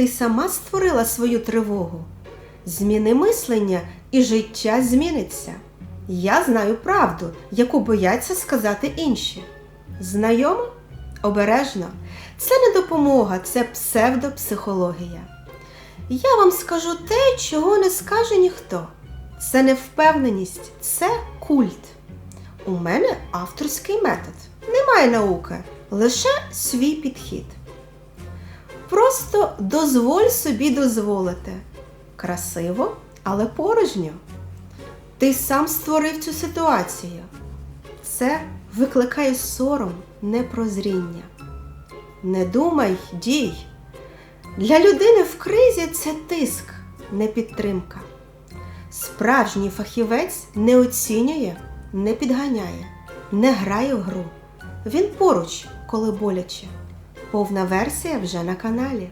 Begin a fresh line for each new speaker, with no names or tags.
Ти сама створила свою тривогу. Зміни мислення і життя зміниться. Я знаю правду, яку бояться сказати інші. Знайомо? Обережно. Це не допомога, це псевдопсихологія. Я вам скажу те, чого не скаже ніхто. Це не впевненість, це культ. У мене авторський метод. Немає науки, лише свій підхід. Просто дозволь собі дозволити. Красиво, але порожньо. Ти сам створив цю ситуацію. Це викликає сором, непрозріння. Не думай, дій. Для людини в кризі це тиск, не підтримка. Справжній фахівець не оцінює, не підганяє, не грає в гру. Він поруч, коли боляче. Повна версія вже на каналі.